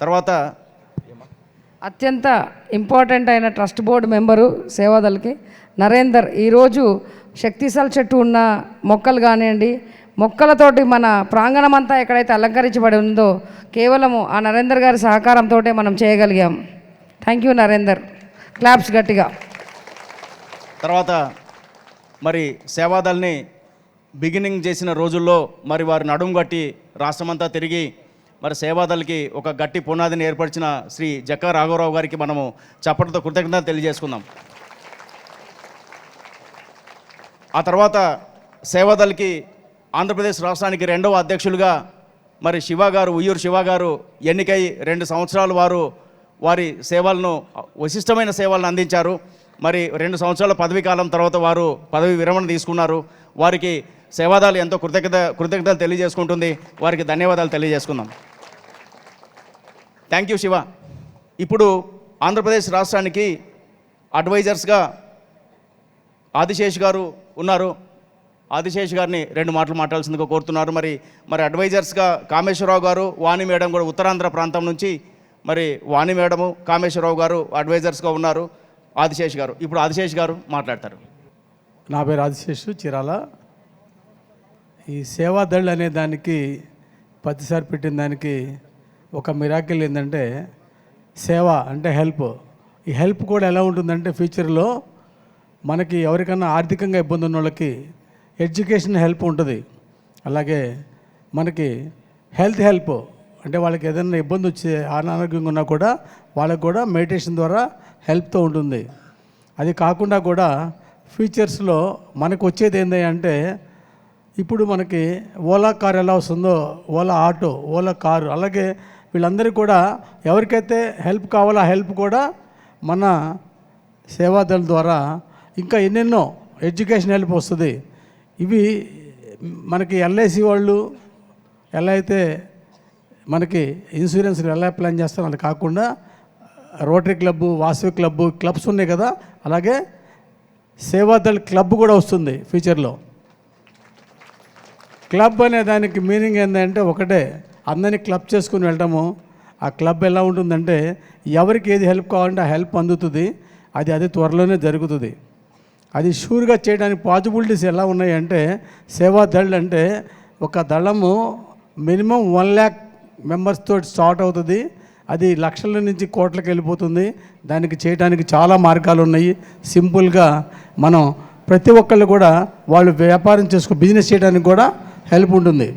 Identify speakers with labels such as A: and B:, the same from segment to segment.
A: తర్వాత
B: అత్యంత ఇంపార్టెంట్ అయిన ట్రస్ట్ బోర్డు మెంబరు సేవాదల్కి నరేందర్ ఈరోజు శక్తిసల్ చెట్టు ఉన్న మొక్కలు కానివ్వండి మొక్కలతోటి మన ప్రాంగణం అంతా ఎక్కడైతే అలంకరించబడి ఉందో కేవలము ఆ నరేందర్ గారి సహకారంతో మనం చేయగలిగాం. Thank you Narender. క్లాప్స్ గట్టిగా.
A: తర్వాత మరి సేవాదల్ని బిగినింగ్ చేసిన రోజుల్లో మరి వారి నడుము గట్టి రాష్ట్రమంతా తిరిగి మరి సేవాదళకి ఒక గట్టి పునాదిని ఏర్పరిచిన శ్రీ జక్క రాఘవరావు గారికి మనము చప్పటితో కృతజ్ఞత తెలియజేసుకుందాం. ఆ తర్వాత సేవాదళకి ఆంధ్రప్రదేశ్ రాష్ట్రానికి రెండవ అధ్యక్షులుగా మరి శివ గారు ఉయ్యూరు శివ గారు ఎన్నికై రెండు సంవత్సరాలు వారు వారి సేవలను విశిష్టమైన సేవలను అందించారు. మరి రెండు సంవత్సరాల పదవీ కాలం తర్వాత వారు పదవి విరమణ తీసుకున్నారు. వారికి సేవాదాలు ఎంతో కృతజ్ఞత కృతజ్ఞతలు తెలియజేసుకుంటుంది. వారికి ధన్యవాదాలు తెలియజేసుకుందాం. థ్యాంక్ యూ శివ ఇప్పుడు ఆంధ్రప్రదేశ్ రాష్ట్రానికి అడ్వైజర్స్గా ఆదిశేష్ గారు ఉన్నారు. ఆదిశేష్ గారిని రెండు మాటలు మాట్లాడాల్సిందిగా కోరుతున్నారు. మరి మరి అడ్వైజర్స్గా కామేశ్వరరావు గారు వాణి మేడం కూడా ఉత్తరాంధ్ర ప్రాంతం నుంచి మరి వాణి మేడము కామేశ్వరరావు గారు అడ్వైజర్స్గా ఉన్నారు. ఆదిశేష్ గారు ఇప్పుడు ఆదిశేష్ గారు మాట్లాడతారు.
C: నా పేరు ఆదిశేషు చీరాల. ఈ సేవాదళ్ అనే దానికి ప్రతిసారి పెట్టిన దానికి ఒక మిరాకిల్ ఏంటంటే సేవ అంటే హెల్ప్ ఈ హెల్ప్ కూడా ఎలా ఉంటుందంటే ఫ్యూచర్లో మనకి ఎవరికన్నా ఆర్థికంగా ఇబ్బంది ఉన్న వాళ్ళకి ఎడ్యుకేషన్ హెల్ప్ ఉంటుంది. అలాగే మనకి హెల్త్ హెల్ప్ అంటే వాళ్ళకి ఏదైనా ఇబ్బంది వచ్చే అనారోగ్యంగా ఉన్నా కూడా వాళ్ళకి కూడా మెడిటేషన్ ద్వారా హెల్ప్తో ఉంటుంది. అది కాకుండా కూడా ఫ్యూచర్స్లో మనకు వచ్చేది ఏంటి అంటే ఇప్పుడు మనకి ఓలా కార్ ఎలా వస్తుందో ఓలా ఆటో ఓలా కారు అలాగే వీళ్ళందరూ కూడా ఎవరికైతే హెల్ప్ కావాలో ఆ హెల్ప్ కూడా మన సేవాదళ ద్వారా ఇంకా ఎన్నెన్నో ఎడ్యుకేషన్ హెల్ప్ వస్తుంది. ఇవి మనకి ఎల్ఐసి వాళ్ళు ఎలా అయితే మనకి ఇన్సూరెన్స్ ఎలా ప్లాన్ చేస్తారో అది కాకుండా rotary club Vasavi club clubs ఉన్నాయి కదా అలాగే సేవాదళ్ క్లబ్ కూడా వస్తుంది ఫ్యూచర్లో. క్లబ్ అనే దానికి మీనింగ్ ఏంటంటే ఒకటే అందరినీ క్లబ్ చేసుకుని వెళ్ళటము ఆ క్లబ్ ఎలా ఉంటుందంటే ఎవరికి ఏది హెల్ప్ కావాలంటే ఆ హెల్ప్ అందుతుంది. అది అది త్వరలోనే జరుగుతుంది. అది షూర్గా చేయడానికి పాసిబిలిటీస్ ఎలా ఉన్నాయంటే సేవా దళ్ అంటే ఒక దళము మినిమం వన్ ల్యాక్ మెంబర్స్తో స్టార్ట్ అవుతుంది. అది లక్షల నుంచి కోట్లకు వెళ్ళిపోతుంది. దానికి చేయడానికి చాలా మార్గాలు ఉన్నాయి. సింపుల్గా మనం ప్రతి ఒక్కళ్ళు కూడా వాళ్ళు వ్యాపారం చేసుకో బిజినెస్ చేయడానికి కూడా హెల్ప్ ఉంటుంది.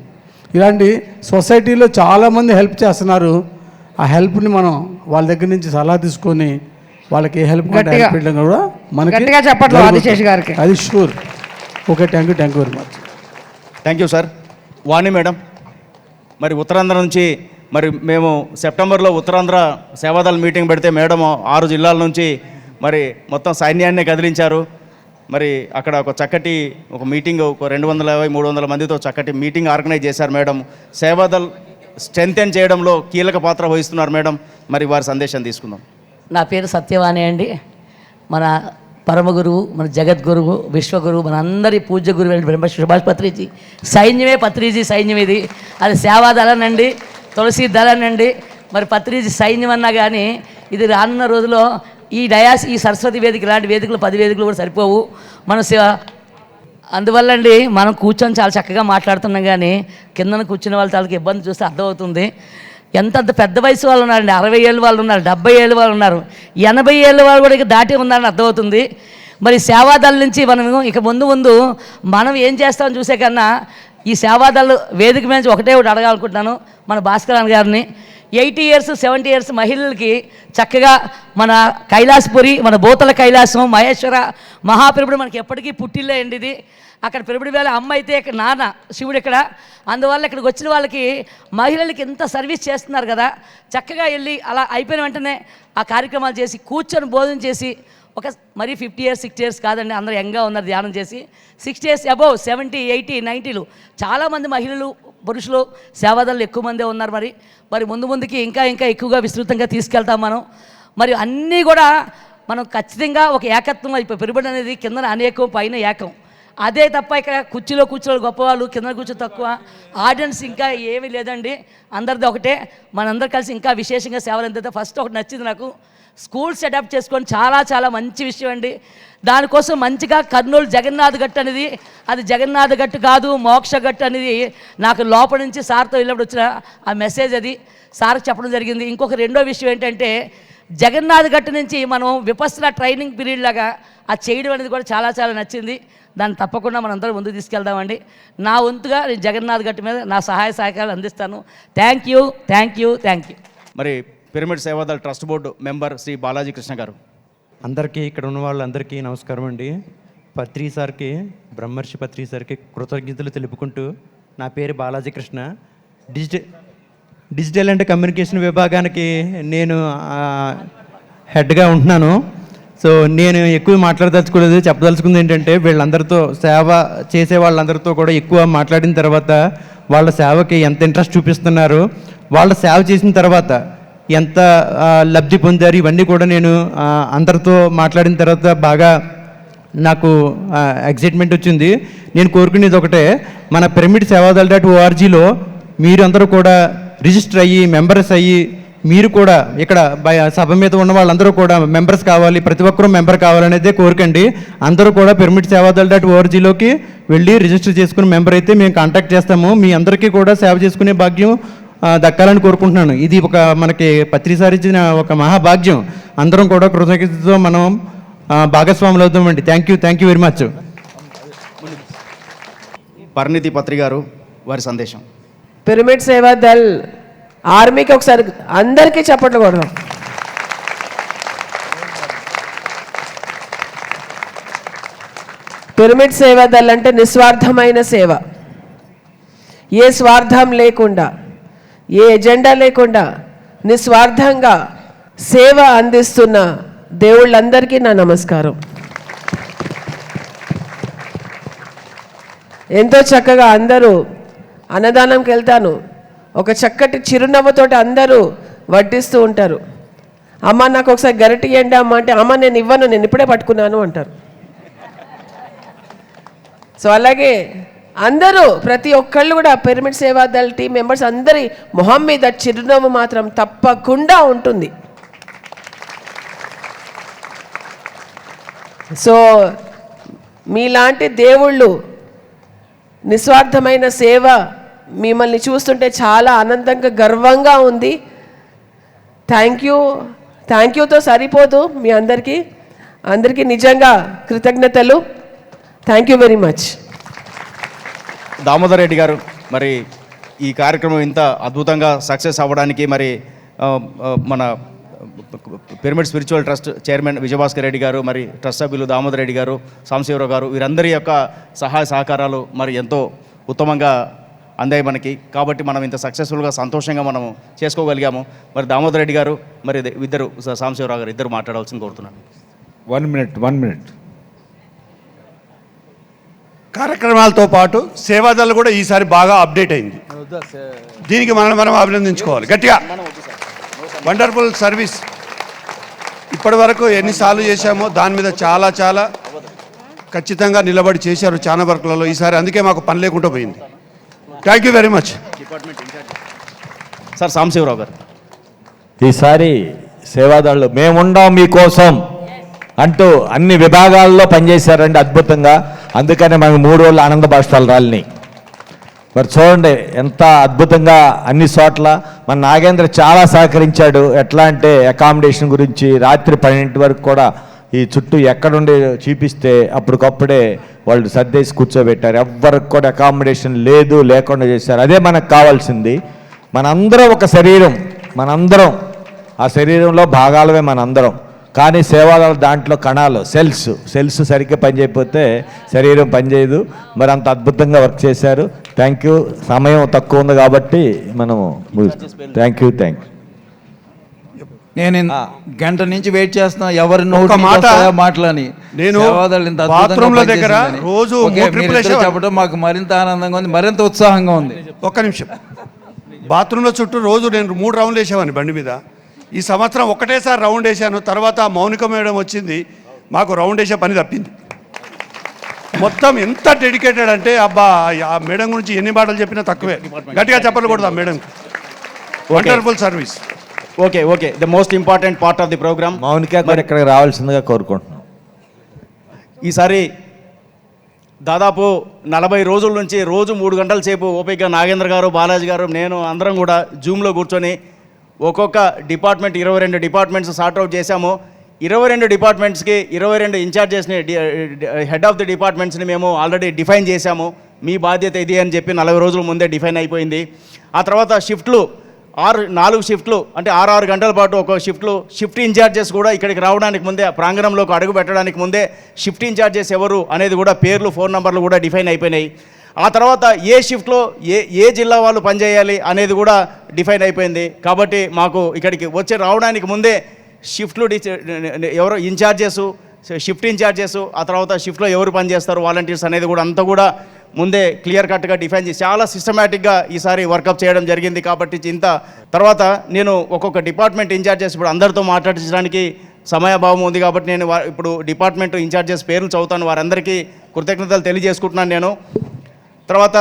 C: ఇలాంటి సొసైటీలో చాలామంది హెల్ప్ చేస్తున్నారు. ఆ హెల్ప్ని మనం వాళ్ళ దగ్గర నుంచి సలహా తీసుకొని వాళ్ళకి ఏ హెల్ప్ కూడా మనకి
B: గట్టిగా చెప్పట్లు
C: జరుగుతుంది.
B: ఆదిశేష్ గారికి.
C: అది sure. Okay thank you thank you very much.
A: Thank you sir. Vani madam మరి ఉత్తరాంధ్ర నుంచి మరి మేము సెప్టెంబర్లో ఉత్తరాంధ్ర సేవాదళ మీటింగ్ పెడితే మేడం ఆరు జిల్లాల నుంచి మరి మొత్తం సైన్యాన్ని కదిలించారు. మరి అక్కడ ఒక చక్కటి ఒక మీటింగ్ ఒక రెండు వందల యాభై మూడు వందల మందితో చక్కటి మీటింగ్ ఆర్గనైజ్ చేశారు మేడం. సేవాదల్ స్ట్రెంగ్తెన్ చేయడంలో కీలక పాత్ర వహిస్తున్నారు మేడం. మరి వారి సందేశం తీసుకుందాం.
D: నా పేరు సత్యవాణి అండి. మన పరమ గురువు మన జగద్గురువు విశ్వగురువు మన అందరి పూజ్య గురువు అండి బ్రహ్మ సుభాష్ పత్రిజీ. సైన్యమే పత్రిజీ సైన్యం ఇది. అది సేవాదళనండి తులసి దళనండి. మరి పత్రిజీ సైన్యం అన్నా కానీ ఇది రానున్న రోజుల్లో ఈ డయాస్ ఈ సరస్వతి వేదిక లాంటి వేదికలు పది వేదికలు కూడా సరిపోవు. మన శివ అందువల్ల అండి మనం కూర్చొని చాలా చక్కగా మాట్లాడుతున్నాం కానీ కిందన కూర్చున్న వాళ్ళ తాలూకు ఇబ్బంది చూస్తే అర్థమవుతుంది. ఎంత అంత పెద్ద వయసు వాళ్ళు ఉన్నారండి. అరవై ఏళ్ళు వాళ్ళు ఉన్నారు డెబ్బై ఏళ్ళు వాళ్ళు ఉన్నారు. ఎనభై ఏళ్ళ వాళ్ళు కూడా ఇక దాటి ఉన్నారని అర్థమవుతుంది. మరి సేవాదళ నుంచి మనం ఇక ముందు ముందు మనం ఏం చేస్తామని చూసే కన్నా ఈ సేవాదళ వేదిక మీద నుంచి ఒకటే ఒకటి అడగాలనుకుంటున్నాను మన భాస్కర్ గారిని. ఎయిటీ ఇయర్స్ సెవెంటీ ఇయర్స్ మహిళలకి చక్కగా మన కైలాసపురి మన భూతల కైలాసం మహేశ్వర మహాప్రభుడు మనకి ఎప్పటికీ పుట్టిల్లే అండి ఇది. అక్కడ పెరుగుడి వేళ అమ్మ అయితే ఇక్కడ నాన్న శివుడు ఇక్కడ. అందువల్ల ఇక్కడికి వచ్చిన వాళ్ళకి మహిళలకి ఎంత సర్వీస్ చేస్తున్నారు కదా. చక్కగా వెళ్ళి అలా అయిపోయిన వెంటనే ఆ కార్యక్రమాలు చేసి కూర్చొని భోజనం చేసి ఒక మరీ ఫిఫ్టీ ఇయర్స్ సిక్స్టీ ఇయర్స్ కాదండి అందరూ యంగ్గా ఉన్నారు ధ్యానం చేసి. Sixty years above seventy eighty నైంటీలు. చాలామంది మహిళలు పురుషులు సేవాదారులు ఎక్కువ మందే ఉన్నారు మరి. మరి ముందు ముందుకి ఇంకా ఇంకా ఎక్కువగా విస్తృతంగా తీసుకెళ్తాం మనం. మరి అన్నీ కూడా మనం ఖచ్చితంగా ఒక ఏకత్వం ఇప్పుడు పెరుగుబడి అనేది కింద అనేకం పైన ఏకం. అదే తప్ప ఇక్కడ కుర్చీలో కూర్చోలు గొప్పవాళ్ళు కింద కూర్చో తక్కువ. ఆడియన్స్ ఇంకా ఏమీ లేదండి. అందరిది ఒకటే. మనందరం కలిసి ఇంకా విశేషంగా సేవలు అందితే ఫస్ట్ ఒకటి నచ్చింది నాకు. స్కూల్ సెటప్ చేసుకొని చాలా చాలా మంచి విషయం అండి. దానికోసం మంచిగా కర్నూలు జగన్నాథ్ గట్టు అనేది అది జగన్నాథ్ గట్టు కాదు మోక్ష గట్టు అనేది నాకు లోపల నుంచి సార్తో వెళ్ళినప్పుడు వచ్చిన ఆ మెసేజ్ అది. సార్కి చెప్పడం జరిగింది. ఇంకొక రెండో విషయం ఏంటంటే జగన్నాథ్ గట్టు నుంచి మనం విపස්සన ట్రైనింగ్ పీరియడ్ లాగా అది చేయడం అనేది కూడా చాలా చాలా నచ్చింది. దాన్ని తప్పకుండా మనం అందరం ముందుకు తీసుకెళ్దామండి. నా వంతుగా నేను జగన్నాథ్ గట్టు మీద నా సహాయ సహకారాలు అందిస్తాను. Thank you thank you thank you
A: మరి pyramid Sevadal trust board member Shri Balaji Krishna గారు.
E: అందరికీ ఇక్కడ ఉన్న వాళ్ళందరికీ నమస్కారం అండి. పత్రి సార్కి బ్రహ్మర్షి పత్రి సార్కి కృతజ్ఞతలు తెలుపుకుంటూ నా పేరు Balaji Krishna. Digital digital and communication విభాగానికి నేను హెడ్గా ఉంటున్నాను. సో నేను ఎక్కువ మాట్లాడదలుచుకోలేదు చెప్పదలుచుకుంది ఏంటంటే వీళ్ళందరితో సేవ చేసే వాళ్ళందరితో కూడా ఎక్కువ మాట్లాడిన తర్వాత వాళ్ళ సేవకి ఎంత ఇంట్రెస్ట్ చూపిస్తున్నారు వాళ్ళ సేవ చేసిన తర్వాత ఎంత లబ్ధి పొందారు ఇవన్నీ కూడా నేను అందరితో మాట్లాడిన తర్వాత బాగా నాకు ఎగ్జైట్మెంట్ వచ్చింది. నేను కోరుకునేది ఒకటే మన పిరమిడ్ సేవాదల్ డాట్ ఓఆర్జీలో మీరు అందరూ కూడా రిజిస్టర్ అయ్యి మెంబర్స్ అయ్యి మీరు కూడా ఇక్కడ సభ మీద ఉన్న వాళ్ళందరూ కూడా మెంబర్స్ కావాలి ప్రతి ఒక్కరూ మెంబర్ కావాలనేదే కోరికండి. అందరూ కూడా పిరమిడ్ సేవాదల్ డాట్ ఓఆర్జీలోకి వెళ్ళి రిజిస్టర్ చేసుకుని మెంబర్ అయితే మేము కాంటాక్ట్ చేస్తాము. మీ అందరికీ కూడా సేవ చేసుకునే భాగ్యం దక్కాలని కోరుకుంటున్నాను. ఇది ఒక మనకి పత్రిసారి ఇచ్చిన ఒక మహాభాగ్యం. అందరం కూడా కృతజ్ఞతతో మనం భాగస్వాములు అవుతామండి thank you thank you very much
A: Parinithi Patri గారు వారి సందేశం.
F: పిరమిడ్ సేవా దల్ ఆర్మీకి ఒకసారి అందరికీ చప్పట్లు కొడదాం. పిరమిడ్ సేవా దల్ అంటే నిస్వార్థమైన సేవ. ఏ స్వార్థం లేకుండా ఏ ఎజెండా లేకుండా నిస్వార్థంగా సేవ అందిస్తున్న దేవుళ్ళందరికీ నా నమస్కారం. ఎంతో చక్కగా అందరూ అన్నదానంకి వెళ్తాను ఒక చక్కటి చిరునవ్వుతోటి అందరూ వడ్డిస్తూ ఉంటారు. అమ్మ నాకు ఒకసారి గరిటి ఇవ్వండి అమ్మ అంటే అమ్మ నేను ఇవ్వను నేను ఇప్పుడే పట్టుకున్నాను అంటారు. సో అలాగే అందరూ ప్రతి ఒక్కళ్ళు కూడా పిరమిడ్ సేవా దళ టీం మెంబర్స్ అందరి మొహం మీద చిరునవ్వు మాత్రం తప్పకుండా ఉంటుంది. సో మీలాంటి దేవుళ్ళు నిస్వార్థమైన సేవ మిమ్మల్ని చూస్తుంటే చాలా ఆనందంగా గర్వంగా ఉంది. థ్యాంక్ యూ థ్యాంక్ యూతో సరిపోదు మీ అందరికీ. అందరికీ నిజంగా కృతజ్ఞతలు. Thank you very much
A: Damodar Reddy గారు మరి ఈ కార్యక్రమం ఇంత అద్భుతంగా సక్సెస్ అవ్వడానికి మరి మన pyramid spiritual trust chairman Vijayabhaskar Reddy గారు మరి ట్రస్ట్ సభ్యులు దామోదర్ రెడ్డి గారు సాంశివరావు గారు వీరందరి యొక్క సహాయ సహకారాలు మరి ఎంతో ఉత్తమంగా అందాయి మనకి. కాబట్టి మనం ఇంత సక్సెస్ఫుల్గా సంతోషంగా మనం చేసుకోగలిగాము. మరి దామోదర్ రెడ్డి గారు మరి ఇద్దరు సాంశివరావు గారు ఇద్దరు మాట్లాడాల్సింది కోరుతున్నాను.
G: వన్ మినిట్ వన్ మినిట్
H: కార్యక్రమాలతో పాటు సేవాదలు కూడా ఈసారి బాగా అప్డేట్ అయింది. దీనికి మనం మనం అభినందించుకోవాలి. గట్టిగా. వండర్ఫుల్ సర్వీస్ ఇప్పటి వరకు ఎన్నిసార్లు చేశామో దాని మీద చాలా చాలా ఖచ్చితంగా నిలబడి చేశారు చాలా వర్క్లలో ఈసారి అందుకే మాకు పని లేకుండా పోయింది. Thank you very much
A: sir Samshivarao గారు.
G: ఈసారి సేవాదాళ్ళు మేముండాం మీకోసం అంటూ అన్ని విభాగాల్లో పనిచేశారండి అద్భుతంగా. అందుకనే మనకు మూడు రోజులు ఆనంద బాష్పాలు రాలినాయి. మరి చూడండి ఎంత అద్భుతంగా అన్ని చోట్ల మన నాగేంద్ర చాలా సహకరించాడు. ఎట్లా అంటే అకామిడేషన్ గురించి రాత్రి పన్నెండు వరకు కూడా ఈ చుట్టూ ఎక్కడుండి చూపిస్తే అప్పటికప్పుడే వాళ్ళు సర్దేసి కూర్చోబెట్టారు. ఎవ్వరికి కూడా అకామిడేషన్ లేదు లేకుండా చేశారు. అదే మనకు కావాల్సింది. మనందరం ఒక శరీరం. మనందరం. ఆ శరీరంలో భాగాలమే మనందరం. కానీ సేవాదాలు దాంట్లో కణాలు సెల్స్ సెల్స్ సరిగ్గా పనిచేయకపోతే శరీరం పనిచేయదు. మరి అంత అద్భుతంగా వర్క్ చేశారు. థ్యాంక్ యూ సమయం తక్కువ ఉంది కాబట్టి మనము థ్యాంక్ యూ థ్యాంక్ యూ
I: నేను గంట నుంచి వెయిట్ చేస్తున్నా. ఎవరి నోటి
H: మాట
I: మాటలని.
H: నేను బాత్రూంల దగ్గర. రోజు.
I: చెప్పడం మాకు మరింత ఆనందంగా ఉంది మరింత ఉత్సాహంగా ఉంది.
H: ఒక్క నిమిషం. బాత్రూంలో చుట్టూ రోజు నేను మూడు రౌండ్లు వేసేవాడిని బండి మీద. ఈ సంవత్సరం ఒకటేసారి రౌండ్ వేసాను తర్వాత మౌనిక మేడం వచ్చింది మాకు రౌండ్ వేసే పని తప్పింది. మొత్తం ఎంత డెడికేటెడ్ అంటే అబ్బా ఆ మేడం గురించి ఎన్ని మాటలు చెప్పినా తక్కువే. గట్టిగా చెప్పకూడదు ఆ madam. Wonderful service
A: okay okay the most important part of the programme
G: Mounika గారు ఇక్కడికి రావాల్సిందిగా కోరుకుంటున్నాం.
A: ఈసారి దాదాపు నలభై రోజుల నుంచి రోజు మూడు గంటల సేపు ఓపిక నాగేంద్ర గారు బాలాజీ గారు నేను అందరం కూడా జూమ్లో కూర్చొని ఒక్కొక్క డిపార్ట్మెంట్ ఇరవై రెండు డిపార్ట్మెంట్స్ సార్ట్అవుట్ చేశాము. ఇరవై రెండు డిపార్ట్మెంట్స్కి ఇరవై రెండు ఇన్ఛార్జెస్ని హెడ్ ఆఫ్ ది డిపార్ట్మెంట్స్ని మేము ఆల్రెడీ డిఫైన్ చేశాము. మీ బాధ్యత ఇది అని చెప్పి నలభై రోజుల ముందే డిఫైన్ అయిపోయింది. ఆ తర్వాత షిఫ్ట్లు ఆరు నాలుగు షిఫ్ట్లు అంటే ఆరు ఆరు గంటల పాటు ఒక షిఫ్ట్లు షిఫ్ట్ ఇన్ఛార్జెస్ కూడా ఇక్కడికి రావడానికి ముందే ఆ ప్రాంగణంలోకి అడుగు పెట్టడానికి ముందే షిఫ్ట్ ఇన్ఛార్జెస్ ఎవరు అనేది కూడా పేర్లు ఫోన్ నంబర్లు కూడా డిఫైన్ అయిపోయినాయి. ఆ తర్వాత ఏ షిఫ్ట్లో ఏ ఏ జిల్లా వాళ్ళు పనిచేయాలి అనేది కూడా డిఫైన్ అయిపోయింది. కాబట్టి మాకు ఇక్కడికి వచ్చి రావడానికి ముందే షిఫ్ట్లు ఎవరో ఇన్ఛార్జెస్ షిఫ్ట్ ఇన్ఛార్జెస్ ఆ తర్వాత షిఫ్ట్లో ఎవరు పనిచేస్తారు వాలంటీర్స్ అనేది కూడా అంతా కూడా ముందే క్లియర్ కట్గా డిఫైన్ చేసి చాలా సిస్టమేటిక్గా ఈసారి వర్కప్ చేయడం జరిగింది కాబట్టి ఇంత తర్వాత నేను ఒక్కొక్క డిపార్ట్మెంట్ ఇన్ఛార్జెస్ ఇప్పుడు అందరితో మాట్లాడించడానికి సమయభావం ఉంది కాబట్టి నేను వా- ఇప్పుడు డిపార్ట్మెంట్ ఇన్ఛార్జెస్ పేర్లు చదువుతాను వారందరికీ కృతజ్ఞతలు తెలియజేసుకుంటున్నాను నేను. తర్వాత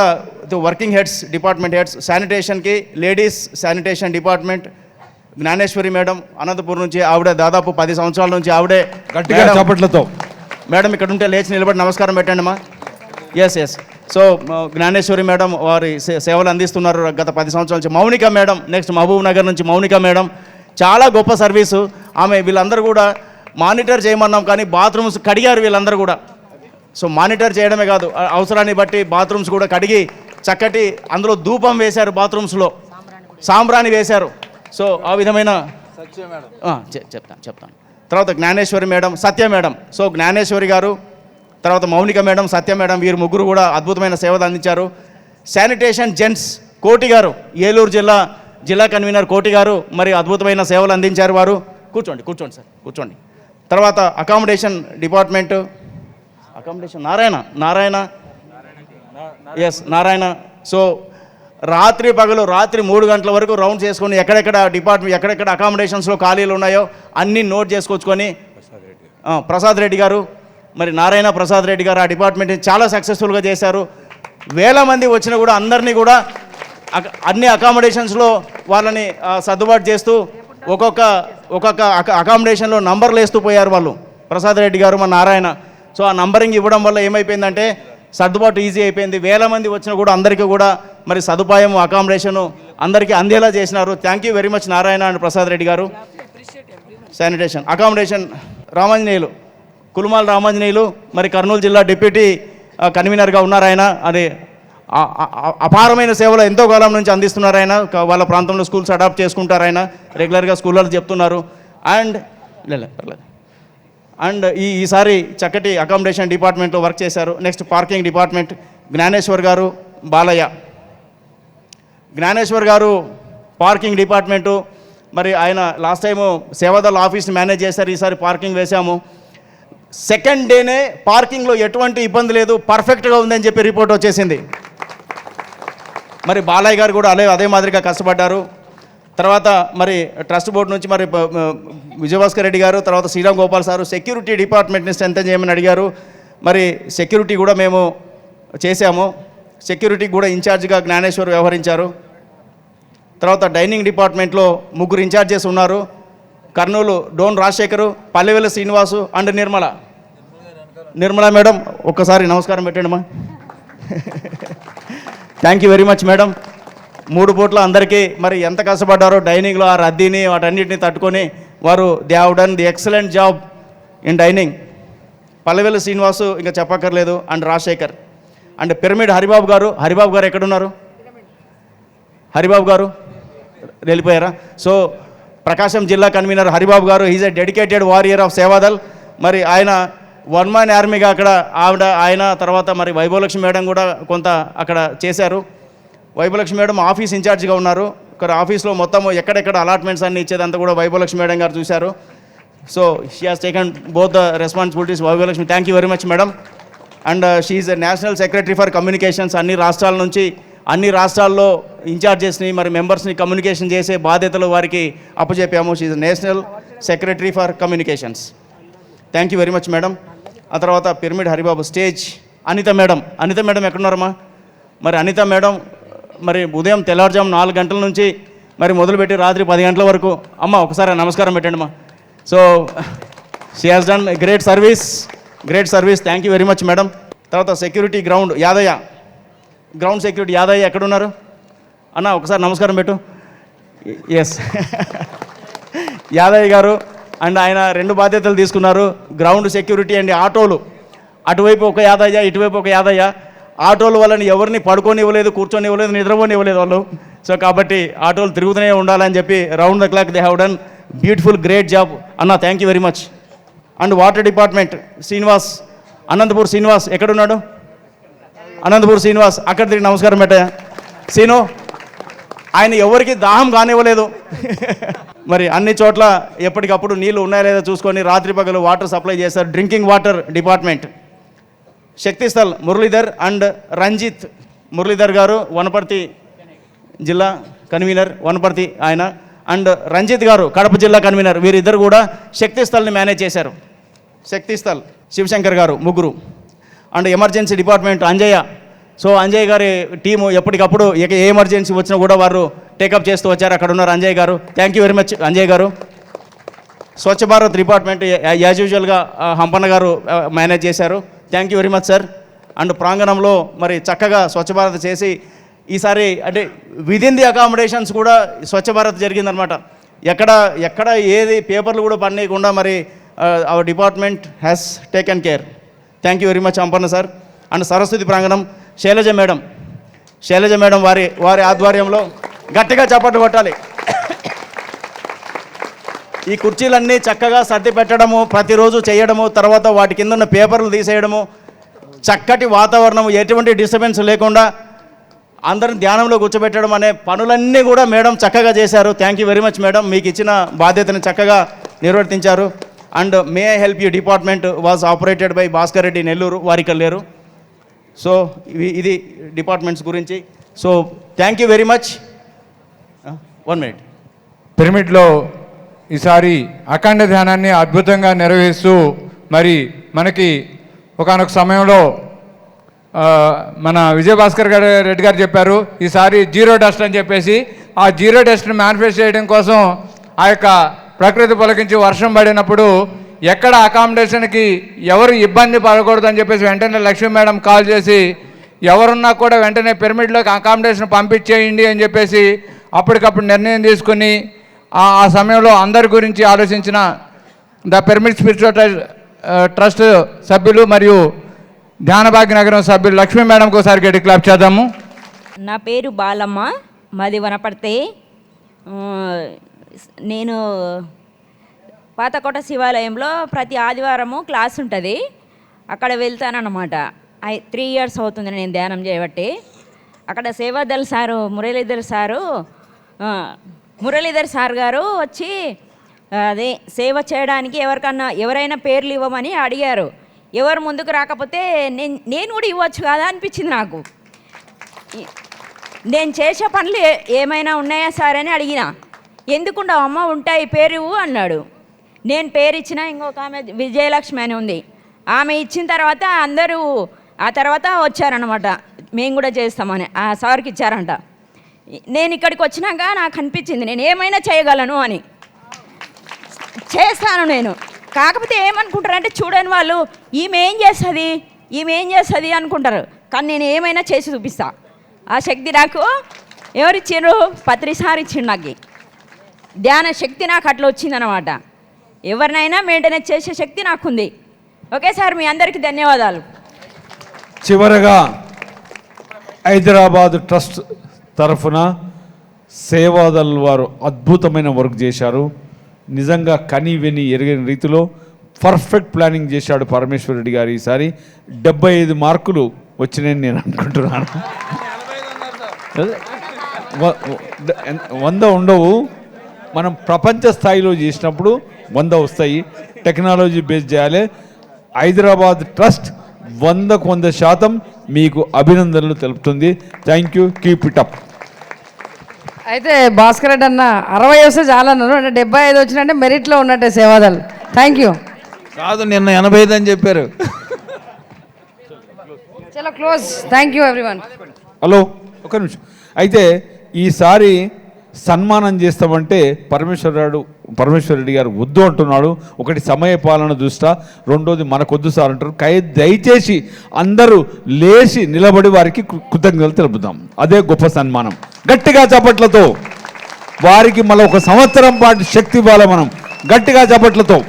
A: working heads department heads శానిటేషన్కి ladies sanitation department Jnaneswari madam Anantapur నుంచి ఆవిడ దాదాపు పది సంవత్సరాల నుంచి ఆవిడే
G: గట్టిగా చప్పట్లతో.
A: మేడం ఇక్కడ ఉంటే లేచి నిలబడి నమస్కారం పెట్టండి అమ్మా. ఎస్ ఎస్ సో మ- జ్ఞానేశ్వరి మేడం వారి సే- సేవలు అందిస్తున్నారు గత పది సంవత్సరాల నుంచి. మౌనిక మేడం నెక్స్ట్ మహబూబ్ నగర్ నుంచి మౌనిక మేడం. చాలా గొప్ప సర్వీసు. ఆమె వీళ్ళందరూ కూడా మానిటర్ చేయమన్నాం కానీ బాత్రూమ్స్ కడిగారు వీళ్ళందరూ కూడా. సో మానిటర్ చేయడమే కాదు అవసరాన్ని బట్టి బాత్రూమ్స్ కూడా కడిగి చక్కటి అందులో ధూపం వేశారు బాత్రూమ్స్లో. సాంబ్రాణి వేశారు. సో ఆ విధమైన చెప్తాను చెప్తాను. తర్వాత Jnaneswari madam Satya madam. So Jnaneswari గారు తర్వాత మౌనిక మేడం సత్య మేడం వీరు ముగ్గురు కూడా అద్భుతమైన సేవలు అందించారు. శానిటేషన్ జెంట్స్ కోటి గారు ఏలూరు జిల్లా జిల్లా కన్వీనర్ కోటి గారు మరి అద్భుతమైన సేవలు అందించారు వారు. కూర్చోండి కూర్చోండి సార్ కూర్చోండి. తర్వాత accommodation department accommodation Narayana Narayana S Narayana. So రాత్రి పగలు రాత్రి మూడు గంటల వరకు రౌండ్స్ చేసుకొని ఎక్కడెక్కడ డిపార్ట్మెంట్ ఎక్కడెక్కడ అకామిడేషన్స్లో ఖాళీలు ఉన్నాయో అన్నీ నోట్ చేసుకొచ్చుకొని ప్రసాద్ రెడ్డి గారు మరి నారాయణ ప్రసాద్ రెడ్డి గారు ఆ డిపార్ట్మెంట్ని చాలా సక్సెస్ఫుల్గా చేశారు. వేల మంది వచ్చినా కూడా అందరినీ కూడా అన్ని అకామిడేషన్స్లో వాళ్ళని సర్దుబాటు చేస్తూ ఒక్కొక్క ఒక్కొక్క అకామిడేషన్లో నంబర్లు వేస్తూ పోయారు వాళ్ళు. ప్రసాద్ రెడ్డి గారు మా నారాయణ. సో ఆ నంబరింగ్ ఇవ్వడం వల్ల ఏమైపోయిందంటే సర్దుబాటు ఈజీ అయిపోయింది. వేల మంది వచ్చినా కూడా అందరికీ కూడా మరి సదుపాయం అకామిడేషను అందరికీ అందేలా చేసినారు. Thank you very much Narayana and Prasad Reddy గారు. శానిటేషన్ అకామిడేషన్ రామాంజనేయులు కులుమాల రామాంజనేయులు మరి కర్నూలు జిల్లా డిప్యూటీ కన్వీనర్గా ఉన్నారు ఆయన. అది అపారమైన సేవలు ఎంతో కాలం నుంచి అందిస్తున్నారు ఆయన. వాళ్ళ ప్రాంతంలో స్కూల్స్ అడాప్ట్ చేసుకుంటారు ఆయన. రెగ్యులర్గా స్కూళ్ళలో చెప్తున్నారు. అండ్ లేదు పర్లేదు. అండ్ ఈ ఈసారి చక్కటి అకామిడేషన్ డిపార్ట్మెంట్లో వర్క్ చేశారు. నెక్స్ట్ పార్కింగ్ డిపార్ట్మెంట్ జ్ఞానేశ్వర్ గారు బాలయ్య. జ్ఞానేశ్వర్ గారు పార్కింగ్ డిపార్ట్మెంటు మరి ఆయన లాస్ట్ టైము సేవాదళ ఆఫీస్ని మేనేజ్ చేశారు. ఈసారి పార్కింగ్ వేశాము. సెకండ్ డేనే పార్కింగ్లో ఎటువంటి ఇబ్బంది లేదు. పర్ఫెక్ట్గా ఉందని చెప్పి రిపోర్ట్ వచ్చేసింది. మరి బాలయ్య గారు కూడా అదే అదే మాదిరిగా కష్టపడ్డారు. తర్వాత మరి ట్రస్ట్ బోర్డు నుంచి మరి విజయభాస్కర్ రెడ్డి గారు తర్వాత శ్రీరామ్ గోపాల్ సారు సెక్యూరిటీ డిపార్ట్మెంట్ని స్ట్రెంథన్ చేయమని అడిగారు. మరి సెక్యూరిటీ కూడా మేము చేశాము. సెక్యూరిటీ కూడా ఇన్ఛార్జ్గా జ్ఞానేశ్వర్ వ్యవహరించారు. తర్వాత డైనింగ్ డిపార్ట్మెంట్లో ముగ్గురు ఇన్ఛార్జెస్ ఉన్నారు. కర్నూలు డోన్ రాజశేఖరు పల్లెవెల శ్రీనివాసు అండ్ నిర్మల. నిర్మల మేడం ఒక్కసారి నమస్కారం పెట్టండి మా thank you very much madam మూడు పూట్ల అందరికీ మరి ఎంత కష్టపడ్డారో డైనింగ్లో ఆ రద్దీని వాటన్నిటిని తట్టుకొని వారు they have done the excellent job in dining. Pallevelli Srinivas ఇంకా చెప్పక్కర్లేదు. And Rajasekhar. And pyramid Haribabu గారు హరిబాబు గారు ఎక్కడున్నారు? హరిబాబు గారు వెళ్ళిపోయారా? సో ప్రకాశం జిల్లా కన్వీనర్ హరిబాబు గారు is a dedicated warrior of Sevadal మరి ఆయన వన్ మ్యాన్ ఆర్మీగా అక్కడ ఆవిడ ఆయన తర్వాత మరి వైభవలక్ష్మి మేడం కూడా కొంత అక్కడ చేశారు. వైభవలక్ష్మి మేడం ఆఫీస్ ఇన్ఛార్జ్గా ఉన్నారు. ఇక్కడ ఆఫీస్లో మొత్తం ఎక్కడెక్కడ అలాట్మెంట్స్ అన్ని ఇచ్చేదంతా కూడా వైభవలక్ష్మి మేడం గారు చూశారు. So she has taken both the responsibilities Vaibhavalakshmi thank you very much madam and she national secretary for communications అన్ని రాష్ట్రాల నుంచి అన్ని రాష్ట్రాల్లో ఇన్ఛార్జెస్ని మరి మెంబర్స్ని కమ్యూనికేషన్ చేసే బాధ్యతలు వారికి అప్పచెప్పాము she national secretary for communications thank you very much madam ఆ తర్వాత pyramid Haribabu stage Anitha madam. Anitha madam ఎక్కడున్నారమ్మా? మరి అనిత మేడం మరి ఉదయం తెల్లవారుజాము నాలుగు గంటల నుంచి మరి మొదలుపెట్టి రాత్రి పది గంటల వరకు. అమ్మ ఒకసారి నమస్కారం పెట్టండి అమ్మా. So she has done great service great service thank you very much madam తర్వాత security ground Yadaiah. Ground security Yadaiah ఎక్కడున్నారు? అన్న ఒకసారి నమస్కారం పెట్టు. ఎస్ యాదయ్య గారు అండ్ ఆయన రెండు బాధ్యతలు తీసుకున్నారు. గ్రౌండ్ సెక్యూరిటీ అండ్ ఆటోలు అటువైపు ఒక యాదయ్య ఇటువైపు ఒక యాదయ్య. ఆటోలు వాళ్ళని ఎవరిని పడుకోనివ్వలేదు ఇవ్వలేదు కూర్చొని ఇవ్వలేదు వాళ్ళు. సో కాబట్టి ఆటోలు తిరుగుతూనే ఉండాలని చెప్పి round the clock they have done beautiful great job అన్న thank you very much and water department Srinivas Anantapur Srinivas ఎక్కడున్నాడు? అనంతపూర్ శ్రీనివాస్ అక్కడ తిరిగి నమస్కారం పెట్టా. సీను ఆయన ఎవరికి దాహం కానివ్వలేదు. మరి అన్ని చోట్ల ఎప్పటికప్పుడు నీళ్ళు ఉన్నాయా లేదా చూసుకొని రాత్రి పగలు వాటర్ సప్లై చేస్తారు. Drinking water department Shakthisthal Muralidhar and Ranjith Muralidhar గారు వనపర్తి జిల్లా కన్వీనర్ వనపర్తి ఆయన అండ్ రంజిత్ గారు కడప జిల్లా కన్వీనర్ వీరిద్దరు కూడా శక్తిస్థల్ని మేనేజ్ చేశారు. శక్తిస్థల్. శివశంకర్ గారు ముగ్గురు. And emergency department Anjaiah. So Anjay గారి టీము ఎప్పటికప్పుడు ఏ ఎమర్జెన్సీ వచ్చినా కూడా వారు టేకప్ చేస్తూ వచ్చారు. అక్కడ ఉన్నారు అంజయ్ గారు. Thank you very much Anjay గారు. స్వచ్ఛ భారత్ డిపార్ట్మెంట్ యాజ్ యూజువల్గా హంపన్న గారు మేనేజ్ చేశారు. Thank you very much sir and ప్రాంగణంలో మరి చక్కగా స్వచ్ఛ భారత్ చేసి ఈసారి అంటే విదిన్ ది అకామిడేషన్స్ కూడా స్వచ్ఛ భారత్ జరిగిందనమాట ఎక్కడ ఎక్కడ ఏది పేపర్లు కూడా పనియకుండా మరి our department has taken care thank you very much Hampanna sir and Saraswati ప్రాంగణం శైలజ మేడం. శైలజ మేడం వారి వారి ఆధ్వర్యంలో గట్టిగా చప్పట్లు కొట్టాలి. ఈ కుర్చీలన్నీ చక్కగా సర్ది పెట్టడము ప్రతిరోజు చేయడము తర్వాత వాటి కింద ఉన్న పేపర్లు తీసేయడము చక్కటి వాతావరణం ఎటువంటి డిస్టర్బెన్స్ లేకుండా అందరిని ధ్యానంలో కూర్చోబెట్టడం అనే పనులన్నీ కూడా మేడం చక్కగా చేశారు. Thank you very much madam. మీకు ఇచ్చిన బాధ్యతను చక్కగా నిర్వర్తించారు. And may I help you department was operated by Bhaskar Reddy Nellore వారికి లేరు సో ఇది డిపార్ట్మెంట్స్ గురించి. So thank you very much one minute
J: పిరమిడ్లో ఈసారి అఖండ ధ్యానాన్ని అద్భుతంగా నిర్వహిస్తూ మరి మనకి ఒకానొక సమయంలో మన విజయభాస్కర్ గారు రెడ్డి గారు చెప్పారు ఈసారి జీరో డస్ట్ అని చెప్పేసి ఆ జీరో డస్ట్ని మేనిఫెస్ట్ చేయడం కోసం ఆ యొక్క ప్రకృతి పొలకించి వర్షం పడినప్పుడు ఎక్కడ అకామిడేషన్కి ఎవరు ఇబ్బంది పడకూడదు అని చెప్పేసి వెంటనే లక్ష్మీ మేడం కాల్ చేసి ఎవరున్నా కూడా వెంటనే పిరమిడ్లోకి అకామిడేషన్ పంపించేయండి అని చెప్పేసి అప్పటికప్పుడు నిర్ణయం తీసుకుని ఆ సమయంలో అందరి గురించి ఆలోచించిన ద పిరమిడ్ స్పిరిచువల్ ట్రస్ట్ సభ్యులు మరియు ధ్యానభాగ్య నగరం సభ్యులు లక్ష్మీ మేడంకి ఒకసారి గట్టి క్లాప్ చేద్దాము.
K: నా పేరు బాలమ్మ మాది వనపడితే నేను పాతకోట శివాలయంలో ప్రతి ఆదివారము క్లాస్ ఉంటుంది. అక్కడ వెళ్తానన్నమాట. ఐ త్రీ ఇయర్స్ అవుతుంది నేను ధ్యానం చేయబట్టి. అక్కడ Sevadal sir Muralidhar sir Muralidhar sir గారు వచ్చి అదే సేవ చేయడానికి ఎవరికన్నా ఎవరైనా పేర్లు ఇవ్వమని అడిగారు. ఎవరు ముందుకు రాకపోతే నేను నేను కూడా ఇవ్వచ్చు కదా అనిపించింది నాకు. నేను చేసే పనులు ఏమైనా ఉన్నాయా సార్ అని అడిగిన. ఎందుకుండా అమ్మ ఉంటాయి పేరు ఇవ్వు అన్నాడు. నేను పేరు ఇచ్చిన ఇంకొక ఆమె విజయలక్ష్మి అని ఉంది. ఆమె ఇచ్చిన తర్వాత అందరూ ఆ తర్వాత వచ్చారనమాట మేము కూడా చేస్తామని ఆ సార్కి ఇచ్చారంట. నేను ఇక్కడికి వచ్చినాక నాకు అనిపించింది నేను ఏమైనా చేయగలను అని. చేస్తాను నేను. కాకపోతే ఏమనుకుంటారంటే చూడని వాళ్ళు ఈమె ఏం చేస్తుంది? ఈమె ఏం చేస్తుంది అనుకుంటారు. కానీ నేను ఏమైనా చేసి చూపిస్తా. ఆ శక్తి నాకు ఎవరిచ్చిండ్రు పత్రిసారి ఇచ్చిండు నాకు. ధ్యాన శక్తి నాకు అట్లా వచ్చిందనమాట ఎవరినైనా మెయింటెనెన్స్ చేసే శక్తి నాకుంది. ఓకే సార్ మీ అందరికీ ధన్యవాదాలు.
G: చివరగా హైదరాబాద్ ట్రస్ట్ తరఫున సేవాదల్ వారు అద్భుతమైన వర్క్ చేశారు. నిజంగా కని విని ఎరగని రీతిలో పర్ఫెక్ట్ ప్లానింగ్ చేశాడు పరమేశ్వర రెడ్డి గారు ఈసారి. డెబ్బై ఐదు మార్కులు వచ్చినాయని నేను అనుకుంటున్నాను. వంద ఉండవు. మనం ప్రపంచ స్థాయిలో చేసినప్పుడు వంద వస్తాయి. టెక్నాలజీ బేస్ చేయాలి. హైదరాబాద్ ట్రస్ట్ వందకు వంద శాతం మీకు అభినందనలు తెలుపుతుంది. Thank you keep it up
B: అయితే భాస్కర్ రెడ్డి అన్న అరవై వస్తే చాలా అన్నారు. అంటే డెబ్బై ఐదు వచ్చినట్టే మెరిట్లో ఉన్నట్టే సేవాదల్ థ్యాంక్ యూ
I: కాదు నిన్న ఎనభై ఐదు అని చెప్పారు.
B: చలో close thank you everyone
L: hello ఒక నిమిషం. అయితే ఈసారి సన్మానం చేస్తామంటే పరమేశ్వరరాడు పరమేశ్వరరెడ్డి గారు వద్దు అంటున్నాడు. ఒకటి సమయ పాలన దృష్ట రెండోది మనకొద్దు సార్ అంటారు. కై దయచేసి అందరూ లేచి నిలబడి వారికి కృతజ్ఞతలు తెలుపుదాం. అదే గొప్ప సన్మానం. గట్టిగా చప్పట్లతో వారికి మళ్ళీ ఒక సంవత్సరం పాటు శక్తి ఇవ్వాలి మనం. గట్టిగా చప్పట్లతో.